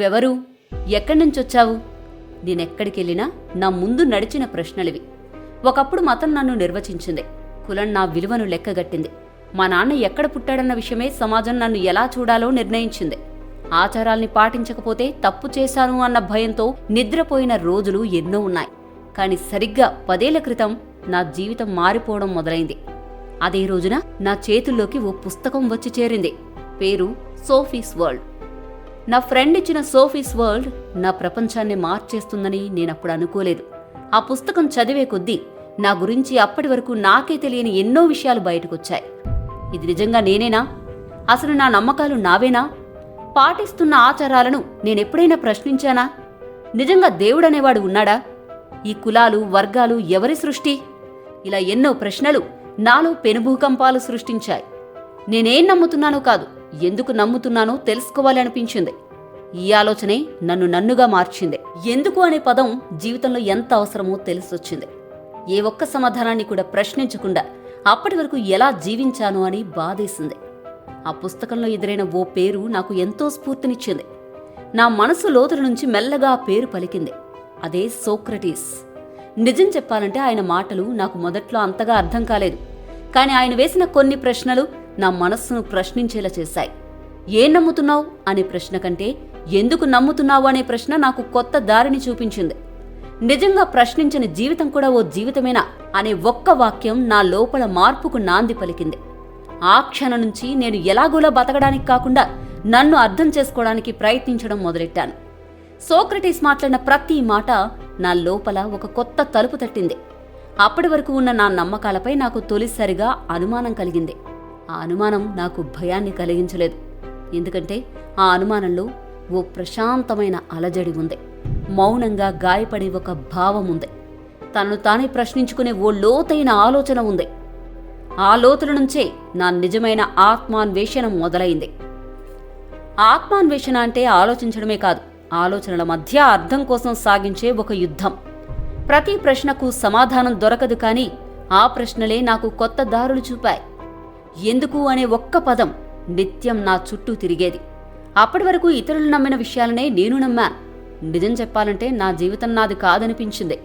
నువ్వెవరు? ఎక్కడి నుంచొచ్చావు? నేనెక్కడికెళ్ళినా నా ముందు నడిచిన ప్రశ్నలివి. ఒకప్పుడు మతం నన్ను నిర్వచించింది. కులం నా విలువను లెక్కగట్టింది. మా నాన్న ఎక్కడ పుట్టాడన్న విషయమే సమాజం నన్ను ఎలా చూడాలో నిర్ణయించింది. ఆచారాల్ని పాటించకపోతే తప్పు చేశాను అన్న భయంతో నిద్రపోయిన రోజులు ఎన్నో ఉన్నాయి. కాని సరిగ్గా పదేళ్ళ క్రితం నా జీవితం మారిపోవడం మొదలైంది. అదే రోజున నా చేతుల్లోకి ఓ పుస్తకం వచ్చి చేరింది. పేరు సోఫీస్ వరల్డ్. నా ఫ్రెండ్ ఇచ్చిన సోఫీస్ వరల్డ్ నా ప్రపంచాన్ని మార్చేస్తుందని నేనప్పుడు అనుకోలేదు. ఆ పుస్తకం చదివే కొద్దీ నా గురించి అప్పటి వరకు నాకే తెలియని ఎన్నో విషయాలు బయటకొచ్చాయి. ఇది నిజంగా నేనేనా? అసలు నా నమ్మకాలు నావేనా? పాటిస్తున్న ఆచారాలను నేనెప్పుడైనా ప్రశ్నించానా? నిజంగా దేవుడనేవాడు ఉన్నాడా? ఈ కులాలు వర్గాలు ఎవరి సృష్టి? ఇలా ఎన్నో ప్రశ్నలు నాలో పెనుభూకంపాలు సృష్టించాయి. నేనేం నమ్ముతున్నానో కాదు ఎందుకు నమ్ముతున్నానో తెలుసుకోవాలి అనిపించింది ఈ ఆలోచనే నన్ను నన్నుగా మార్చింది. ఎందుకు అనే పదం జీవితంలో ఎంత అవసరమో తెలిసొచ్చింది. ఏ ఒక్క సమాధానాన్ని కూడా ప్రశ్నించకుండా అప్పటి వరకు ఎలా జీవించాను అని బాధేసింది. ఆ పుస్తకంలో ఎదురైన ఓ పేరు నాకు ఎంతో స్ఫూర్తినిచ్చింది. నా మనసు లోతుల నుంచి మెల్లగా ఆ పేరు పలికింది. అదే సోక్రటీస్. నిజం చెప్పాలంటే ఆయన మాటలు నాకు మొదట్లో అంతగా అర్థం కాలేదు. కానీ ఆయన వేసిన కొన్ని ప్రశ్నలు నా మనస్సును ప్రశ్నించేలా చేశాయి. ఏం నమ్ముతున్నావు? అనే ప్రశ్న కంటే ఎందుకు నమ్ముతున్నావు అనే ప్రశ్న నాకు కొత్త దారిని చూపించింది. నిజంగా ప్రశ్నించని జీవితం కూడా ఓ జీవితమేనా అనే ఒక్క వాక్యం నా లోపల మార్పుకు నాంది పలికింది. ఆ క్షణం నుంచి నేను ఎలాగోలా బతకడానికి కాకుండా నన్ను అర్థం చేసుకోవడానికి ప్రయత్నించడం మొదలెట్టాను. సోక్రటీస్ మాట్లాడిన ప్రతి మాట నా లోపల ఒక కొత్త తలుపు తట్టింది. అప్పటి వరకు ఉన్న నా నమ్మకాలపై నాకు తొలిసారిగా అనుమానం కలిగింది. ఆ అనుమానం నాకు భయాన్ని కలిగించలేదు. ఎందుకంటే ఆ అనుమానంలో ఓ ప్రశాంతమైన అలజడి ఉంది. మౌనంగా గాయపడే ఒక భావం ఉంది. తనను తానే ప్రశ్నించుకునే ఓ లోతైన ఆలోచన ఉంది. ఆ లోతుల నుంచే నా నిజమైన ఆత్మాన్వేషణ మొదలైంది. ఆత్మాన్వేషణ అంటే ఆలోచించడమే కాదు ఆలోచనల మధ్య అర్థం కోసం సాగించే ఒక యుద్ధం. ప్రతి ప్రశ్నకు సమాధానం దొరకదు కానీ ఆ ప్రశ్నలే నాకు కొత్త దారులు చూపాయి. ఎందుకు అనే ఒక్క పదం నిత్యం నా చుట్టూ తిరిగేది. అప్పటి వరకు ఇతరులు నమ్మిన విషయాలనే నేను నమ్మాను నిజం చెప్పాలంటే నా జీవితం నాది కాదనిపించింది.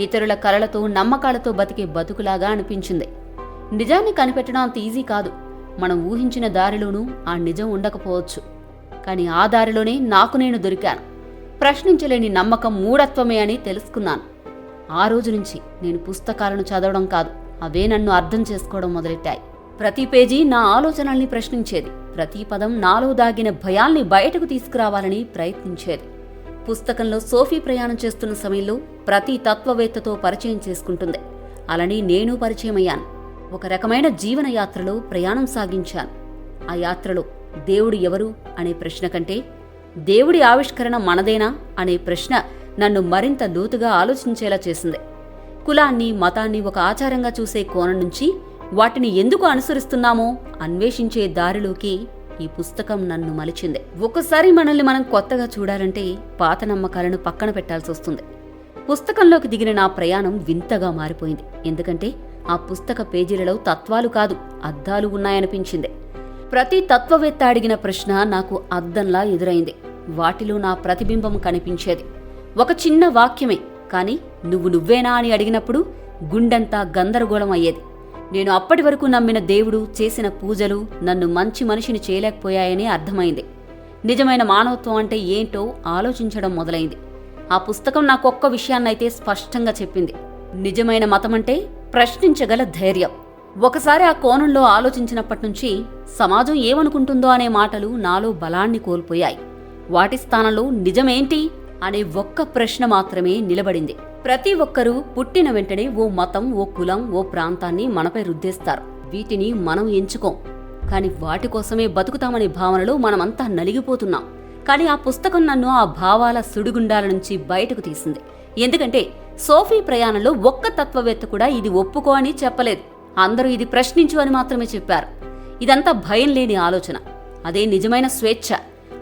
ఇతరుల కలలతో నమ్మకాలతో బతికే బతుకులాగా అనిపించింది. నిజాన్ని కనిపెట్టడం అంత ఈజీ కాదు. మనం ఊహించిన దారిలోనూ ఆ నిజం ఉండకపోవచ్చు. కానీ ఆ దారిలోనే నాకు నేను దొరికాను. ప్రశ్నించలేని నమ్మకం మూఢత్వమే అని తెలుసుకున్నాను. ఆ రోజు నుంచి నేను పుస్తకాలను చదవడం కాదు అవే నన్ను అర్థం చేసుకోవడం మొదలెట్టాయి. ప్రతి పేజీ నా ఆలోచనల్ని ప్రశ్నించేది. ప్రతి పదం నాలో దాగిన భయాల్ని బయటకు తీసుకురావాలని ప్రయత్నించేది. పుస్తకంలో సోఫీ ప్రయాణం చేస్తున్న సమయంలో ప్రతి తత్వవేత్తతో పరిచయం చేసుకుంటుంది. అలానే నేను పరిచయమయ్యాను. ఒక రకమైన జీవన యాత్రలో ప్రయాణం సాగించాను. ఆ యాత్రలో దేవుడు ఎవరు అనే ప్రశ్న కంటే దేవుడి ఆవిష్కరణ మనదేనా అనే ప్రశ్న నన్ను మరింత లోతుగా ఆలోచించేలా చేసింది. కులాన్ని మతాన్ని ఒక ఆచారంగా చూసే కోణం నుంచి వాటిని ఎందుకు అనుసరిస్తున్నామో అన్వేషించే దారిలోకి ఈ పుస్తకం నన్ను మలిచింది. ఒకసారి మనల్ని మనం కొత్తగా చూడాలంటే పాత నమ్మకాలను పక్కన పెట్టాల్సి వస్తుంది. పుస్తకంలోకి దిగిన నా ప్రయాణం వింతగా మారిపోయింది. ఎందుకంటే ఆ పుస్తక పేజీలలో తత్వాలు కాదు అద్దాలు ఉన్నాయనిపించింది. ప్రతి తత్వవేత్త అడిగిన ప్రశ్న నాకు అద్దంలా ఎదురైంది. వాటిలో నా ప్రతిబింబం కనిపించేది. ఒక చిన్న వాక్యమే కానీ నువ్వు నువ్వేనా అని అడిగినప్పుడు గుండెంతా గందరగోళం అయ్యేది. నేను అప్పటి వరకు నమ్మిన దేవుడు చేసిన పూజలు నన్ను మంచి మనిషిని చేయలేకపోయాయని అర్థమైంది. నిజమైన మానవత్వం అంటే ఏంటో ఆలోచించడం మొదలైంది. ఆ పుస్తకం నాకొక్క విషయాన్నైతే స్పష్టంగా చెప్పింది. నిజమైన మతమంటే ప్రశ్నించగల ధైర్యం. ఒకసారి ఆ కోణంలో ఆలోచించినప్పటి నుంచి సమాజం ఏమనుకుంటుందో అనే మాటలు నాలో బలాన్ని కోల్పోయాయి. వాటి స్థానంలో నిజమేంటి అనే ఒక్క ప్రశ్న మాత్రమే నిలబడింది. ప్రతి ఒక్కరూ పుట్టిన వెంటనే ఓ మతం ఓ కులం ఓ ప్రాంతాన్ని మనపై రుద్దేస్తారు. వీటిని మనం ఎంచుకోం. కాని వాటి కోసమే బతుకుతామనే భావనలో మనమంతా నలిగిపోతున్నాం. కానీ ఆ పుస్తకం నన్ను ఆ భావాల సుడిగుండాల నుంచి బయటకు తీసింది. ఎందుకంటే సోఫీ ప్రయాణంలో ఒక్క తత్వవేత్త కూడా ఇది ఒప్పుకో అని చెప్పలేదు. అందరూ ఇది ప్రశ్నించు అని మాత్రమే చెప్పారు. ఇదంతా భయం లేని ఆలోచన. అదే నిజమైన స్వేచ్ఛ.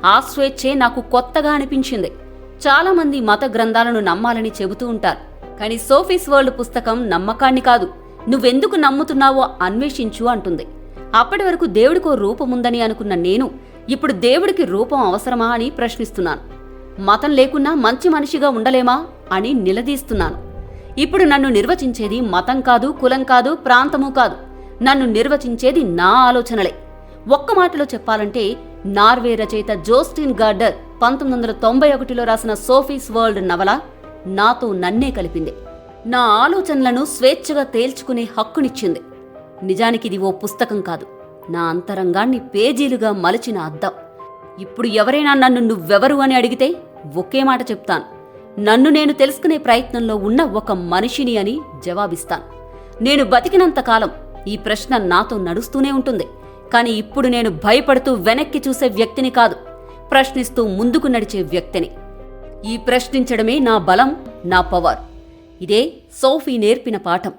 ఆ స్వేచ్ఛే నాకు కొత్తగా అనిపించింది. చాలామంది మత గ్రంథాలను నమ్మాలని చెబుతూ ఉంటారు. కానీ సోఫీస్ వరల్డ్ పుస్తకం నమ్మకాన్ని కాదు. నువ్వెందుకు నమ్ముతున్నావో అన్వేషించు అంటుంది. అప్పటి వరకు దేవుడికో రూపముందని అనుకున్న నేను ఇప్పుడు దేవుడికి రూపం అవసరమా అని ప్రశ్నిస్తున్నాను. మతం లేకున్నా మంచి మనిషిగా ఉండలేమా అని నిలదీస్తున్నాను. ఇప్పుడు నన్ను నిర్వచించేది మతం కాదు కులం కాదు ప్రాంతము కాదు. నన్ను నిర్వచించేది నా ఆలోచనలే. ఒక్క మాటలో చెప్పాలంటే నార్వే రచయిత జోస్టిన్ గార్డర్ పంతొమ్మిది వందల తొంభై ఒకటిలో రాసిన సోఫీస్ వరల్డ్ నవల నాతో నన్నే కలిపింది. నా ఆలోచనలను స్వేచ్ఛగా తేల్చుకునే హక్కునిచ్చింది. నిజానికి ఇది ఓ పుస్తకం కాదు. నా అంతరంగాన్ని పేజీలుగా మలచిన అద్దం. ఇప్పుడు ఎవరైనా నన్ను నువ్వెవరు అని అడిగితే ఒకే మాట చెప్తాను. నన్ను నేను తెలుసుకునే ప్రయత్నంలో ఉన్న ఒక మనిషిని అని జవాబిస్తాను. నేను బతికినంత కాలం ఈ ప్రశ్న నాతో నడుస్తూనే ఉంటుంది. కానీ ఇప్పుడు నేను భయపడుతూ వెనక్కి చూసే వ్యక్తిని కాదు. ప్రశ్నిస్తూ ముందుకు నడిచే వ్యక్తిని. ఈ ప్రశ్నించడమే నా బలం నా పవర్. ఇదే సోఫీ నేర్పిన పాఠం.